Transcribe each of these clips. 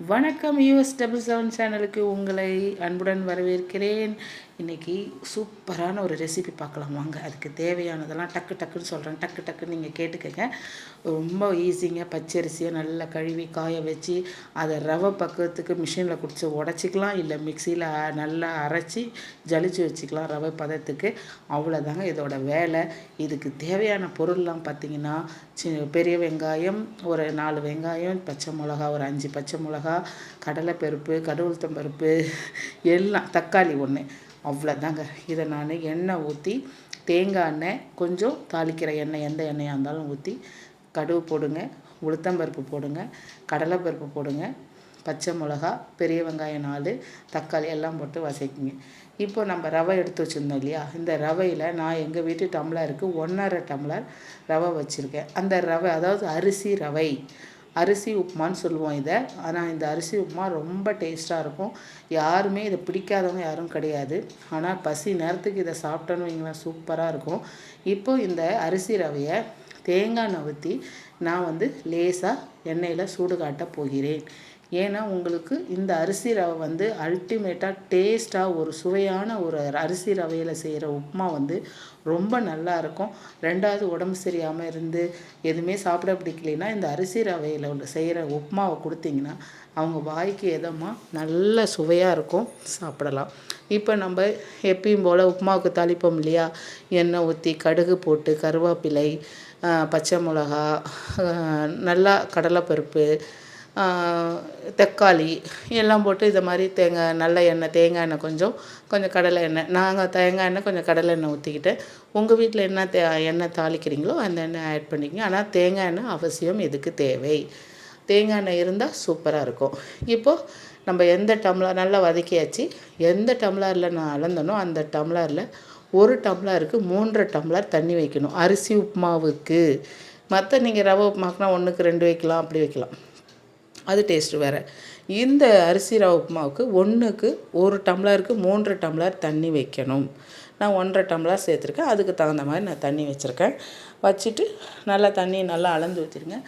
வணக்கம் US double seven சேனலுக்கு உங்களை அன்புடன் வரவேற்கிறேன். இன்றைக்கி சூப்பரான ஒரு ரெசிபி பார்க்கலாம் வாங்க. அதுக்கு தேவையானதெல்லாம் டக்கு டக்குன்னு சொல்கிறேன் டக்கு டக்குன்னு நீங்கள் கேட்டுக்கங்க. ரொம்ப ஈஸிங்க பச்சரிசியை நல்லா கழுவி காய வச்சு அதை ரவை பக்கத்துக்கு மிஷினில் குடிச்சு உடச்சிக்கலாம். இல்லை மிக்சியில் நல்லா அரைச்சி ஜலிச்சு வச்சுக்கலாம் ரவை பதத்துக்கு. அவ்வளோதாங்க இதோட வேலை. இதுக்கு தேவையான பொருள்லாம் பார்த்திங்கன்னா சி பெரிய வெங்காயம் ஒரு நாலு வெங்காயம் பச்சை மிளகா ஒரு அஞ்சு பச்சை மிளகா கடலைப்பருப்பு கடவுளுத்தம் பருப்பு எல்லாம் தக்காளி ஒன்று அவ்வளோதாங்க இதை நான் எண்ணெய் ஊற்றி தேங்காய் எண்ணெய் கொஞ்சம் தாளிக்கிற எண்ணெய் எந்த எண்ணெயாக இருந்தாலும் ஊற்றி கடுகு போடுங்க உளுத்தம்பருப்பு போடுங்க கடலைப்பருப்பு போடுங்க பச்சை மிளகா பெரிய வெங்காயம் நாலு தக்காளி எல்லாம் போட்டு வசைக்குங்க இப்போ நம்ம ரவை எடுத்து வச்சுருந்தோம் இல்லையா? இந்த ரவையில் நான் எங்கள் வீட்டு டம்ளருக்கு ஒன்றரை டம்ளர் ரவை வச்சுருக்கேன். அந்த ரவை அதாவது அரிசி ரவை. அரிசி உப்புமான்னு சொல்லுவோம் இதை. ஆனால் இந்த அரிசி உப்புமா ரொம்ப டேஸ்ட்டாக இருக்கும். யாருமே இதை பிடிக்காதவங்க யாரும் கிடையாது. ஆனால் பசி நேரத்துக்கு இதை சாப்பிட்டோன்னு வைங்களேன் சூப்பராக இருக்கும். இப்போது இந்த அரிசி ரவையை தேங்காய் நவுத்தி நான் வந்து லேசாக எண்ணெயில் சூடு காட்ட போகிறேன். ஏன்னா உங்களுக்கு இந்த அரிசி ரவை வந்து அல்டிமேட்டாக டேஸ்ட்டாக ஒரு சுவையான ஒரு அரிசி ரவையில் செய்கிற உப்புமா வந்து ரொம்ப நல்லா இருக்கும். ரெண்டாவது உடம்பு சரியாமல் இருந்து எதுவுமே சாப்பிட பிடிக்கலைன்னா இந்த அரிசி ரவையில் உள்ள செய்கிற உப்புமாவை கொடுத்தீங்கன்னா அவங்க வாய்க்கு எதமாக நல்ல சுவையாக இருக்கும். சாப்பிடலாம். இப்போ நம்ம எப்பயும் போல் உப்புமாவுக்கு தாளிப்போம் இல்லையா? எண்ணெய் ஊற்றி கடுகு போட்டு கருவேப்பிலை பச்சை மிளகா நல்லா கடலைப்பருப்பு தக்காளி எல்லாம் போட்டு இதை மாதிரி தேங்காய் நல்ல எண்ணெய் தேங்காய் எண்ணெய் கொஞ்சம் கொஞ்சம் கடலை எண்ணெய் நாங்கள் தேங்காய் எண்ணெய் கொஞ்சம் கடலை எண்ணெய் ஊற்றிக்கிட்டு உங்கள் வீட்டில் என்ன தே எண்ணெய் தாளிக்கிறீங்களோ அந்த எண்ணெய் ஆட் பண்ணிக்கங்க. ஆனால் தேங்காய் எண்ணெய் அவசியம் இதுக்கு தேவை? தேங்காய் எண்ணெய் இருந்தால் சூப்பராக இருக்கும். இப்போது நம்ம எந்த டம்ளர் நல்லா வதக்கியாச்சு எந்த டம்ளரில் நான் அளந்தனோ அந்த டம்ளரில் ஒரு டம்ளருக்கு மூன்றரை டம்ளர் தண்ணி வைக்கணும். அரிசி உப்புமாவுக்கு மற்ற நீங்கள் ரவை உப்புமாக்குனா ஒன்றுக்கு ரெண்டு வைக்கலாம் அப்படி வைக்கலாம். அது டேஸ்ட்டு வேறு. இந்த அரிசி ரவை உப்புமாவுக்கு ஒன்றுக்கு ஒரு டம்ளருக்கு மூன்று டம்ளர் தண்ணி வைக்கணும். நான் ஒன்றரை டம்ளர் சேர்த்துருக்கேன். அதுக்கு தகுந்த மாதிரி நான் தண்ணி வச்சுருக்கேன். வச்சுட்டு நல்லா தண்ணி நல்லா அளந்து ஊற்றிடுங்க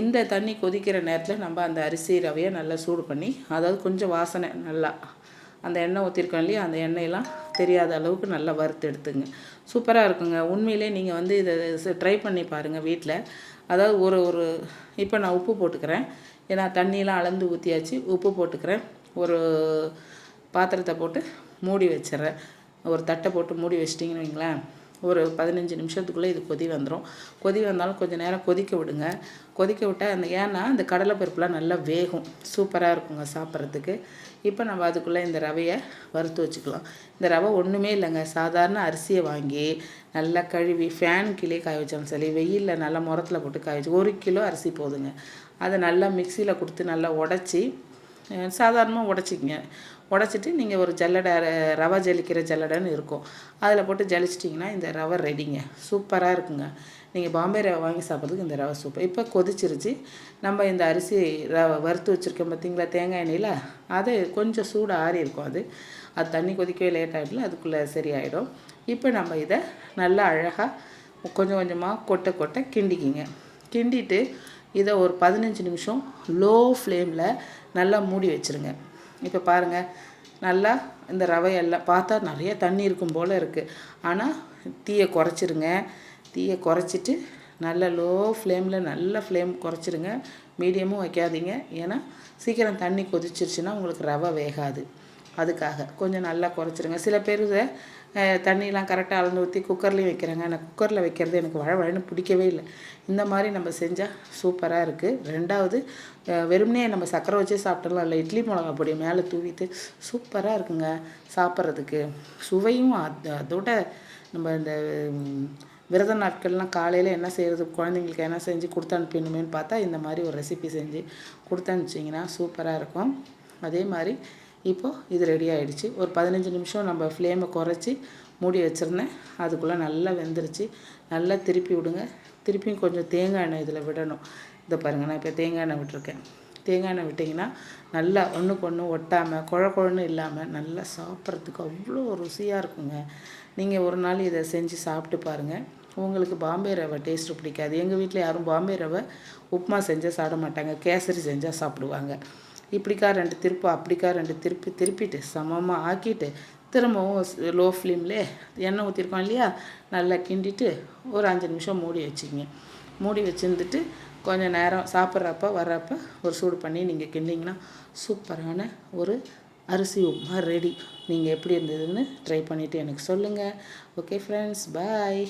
இந்த தண்ணி கொதிக்கிற நேரத்தில் நம்ம அந்த அரிசி ரவையை நல்லா சூடு பண்ணி அதாவது கொஞ்சம் வாசனை நல்லா அந்த எண்ணெய் ஊற்றிருக்கோம் இல்லையா அந்த எண்ணெயெல்லாம் தெரியாத அளவுக்கு நல்லா வறுத்து எடுத்துங்க. சூப்பராக இருக்குங்க. உண்மையிலே நீங்கள் வந்து இதை ட்ரை பண்ணி பாருங்கள் வீட்டில் அதாவது ஒரு ஒரு இப்போ நான் உப்பு போட்டுக்கிறேன். ஏன்னா தண்ணியெலாம் அளந்து ஊற்றியாச்சு உப்பு போட்டுக்கிறேன். ஒரு பாத்திரத்தை போட்டு மூடி வச்சிட்றேன். ஒரு தட்டை போட்டு மூடி வச்சிட்டிங்கன்னு வைங்களேன். ஒரு பதினஞ்சு நிமிஷத்துக்குள்ளே இது கொதி வந்துடும் கொதி வந்தாலும் கொஞ்சம் நேரம் கொதிக்க விடுங்க. கொதிக்க விட்டால் அந்த ஏன்னா அந்த கடலைப்பருப்புலாம் நல்லா வேகும். சூப்பராக இருக்குங்க சாப்பிட்றதுக்கு. இப்போ நம்ம அதுக்குள்ளே இந்த ரவையை வறுத்து வச்சுக்கலாம். இந்த ரவை ஒன்றுமே இல்லைங்க. சாதாரண அரிசியை வாங்கி நல்லா கழுவி ஃபேன் கீழே காய வச்சாலும் சரி வெயிலில் நல்லா முரத்தில் போட்டு காய வச்சு ஒரு கிலோ அரிசி போதுங்க. அதை நல்லா மிக்சியில் கொடுத்து நல்லா உடச்சி சாதாரணமாக உடச்சிக்கிங்க. உடச்சிட்டு நீங்கள் ஒரு ஜல்லடை ரவை ஜலிக்கிற ஜல்லடைன்னு இருக்கும். அதில் போட்டு ஜலிச்சிட்டிங்கன்னா இந்த ரவை ரெடிங்க. சூப்பராக இருக்குங்க. நீங்கள் பாம்பே ரவை வாங்கி சாப்பிட்றதுக்கு இந்த ரவை சூப்பர். இப்போ கொதிச்சிருச்சு. நம்ம இந்த அரிசி ரவை வறுத்து வச்சுருக்கோம் பார்த்தீங்களா தேங்காய் எண்ணெயில்? அது கொஞ்சம் சூடு ஆறி இருக்கும் அது. அது தண்ணி கொதிக்கவே லேட் ஆகிடல அதுக்குள்ளே சரியாயிடும். இப்போ நம்ம இதை நல்லா அழகாக கொஞ்சம் கொஞ்சமாக கொட்டை கொட்டை கிண்டிக்கிங்க. கிண்டிட்டு இதை ஒரு பதினஞ்சு நிமிஷம் லோ ஃப்ளேமில் நல்லா மூடி வச்சுருங்க. இப்போ பாருங்கள் நல்லா இந்த ரவையெல்லாம் பார்த்தா நிறைய தண்ணி இருக்கும் போல் இருக்குது ஆனால் தீயை குறைச்சிருங்க. தீயை குறைச்சிட்டு நல்ல லோ ஃப்ளேமில் நல்ல ஃப்ளேம் குறைச்சிருங்க. மீடியமும் வைக்காதீங்க. ஏன்னா சீக்கிரம் தண்ணி கொதிச்சிருச்சுன்னா உங்களுக்கு ரவை வேகாது. அதுக்காக. கொஞ்சம் நல்லா குறைச்சிருங்க. சில பேர் தண்ணியெலாம் கரெக்டாக அளந்து ஊற்றி குக்கர்லேயும் வைக்கிறாங்க. ஆனால் குக்கரில் வைக்கிறது எனக்கு வழ வழன்னு பிடிக்கவே இல்லை. இந்த மாதிரி நம்ம செஞ்சால் சூப்பராக இருக்குது ரெண்டாவது வெறுமனே நம்ம சக்கரை வச்சே சாப்பிட்றலாம் இல்லை. இட்லி மிளகா பொடி மேலே தூவிட்டு சூப்பராக இருக்குங்க சாப்பிட்றதுக்கு. சுவையும் அதோட நம்ம இந்த விரத நாட்கள்லாம் காலையில் என்ன செய்கிறது குழந்தைங்களுக்கு என்ன செஞ்சு கொடுத்து அனுப்பிடணுமேனு பார்த்தா இந்த மாதிரி ஒரு ரெசிபி செஞ்சு கொடுத்து அனுப்பிச்சிங்கன்னா சூப்பராக இருக்கும். அதே மாதிரி இப்போது இது ரெடி ஆகிடுச்சு ஒரு பதினஞ்சு நிமிஷம் நம்ம ஃப்ளேமை குறைச்சி மூடி வச்சுருந்தேன். அதுக்குள்ளே நல்லா வெந்துருச்சு. நல்லா திருப்பி விடுங்க. திருப்பியும் கொஞ்சம் தேங்காய் எண்ணெய் இதில் விடணும். இதை பாருங்கள் நான் இப்போ தேங்காய் எண்ணெய் விட்டுருக்கேன். தேங்காய் எண்ணெய் விட்டிங்கன்னா நல்லா ஒன்றுக்கு ஒன்று ஒட்டாமல் குழ குழன்னு இல்லாமல் நல்லா சாப்பிட்றதுக்கு அவ்வளோ ருசியாக இருக்குங்க. நீங்கள் ஒரு நாள் இதை செஞ்சு சாப்பிட்டு பாருங்கள் உங்களுக்கு பாம்பே ரவை டேஸ்ட்டு பிடிக்காது. எங்கள் வீட்டில் யாரும் பாம்பே ரவை உப்புமா செஞ்சால் சாப்பிட மாட்டாங்க. கேசரி செஞ்சால் சாப்பிடுவாங்க. இப்படிக்கா ரெண்டு திருப்பு அப்படிக்கா ரெண்டு திருப்பி திருப்பிட்டு சமமாக ஆக்கிட்டு திரும்பவும் லோ ஃப்ளேம்லே எண்ணெய் ஊற்றிருக்கோம் இல்லையா? நல்லா கிண்டிட்டு ஒரு அஞ்சு நிமிஷம் மூடி வச்சுக்கிங்க மூடி வச்சுருந்துட்டு கொஞ்சம் நேரம் சாப்பிட்றப்ப வர்றப்ப ஒரு சூடு பண்ணி நீங்கள் கிண்டிங்கன்னா சூப்பரான ஒரு அரிசி உப்புமா ரெடி நீங்கள் எப்படி இருந்ததுன்னு ட்ரை பண்ணிவிட்டு எனக்கு சொல்லுங்கள் ஓகே ஃப்ரெண்ட்ஸ் பாய்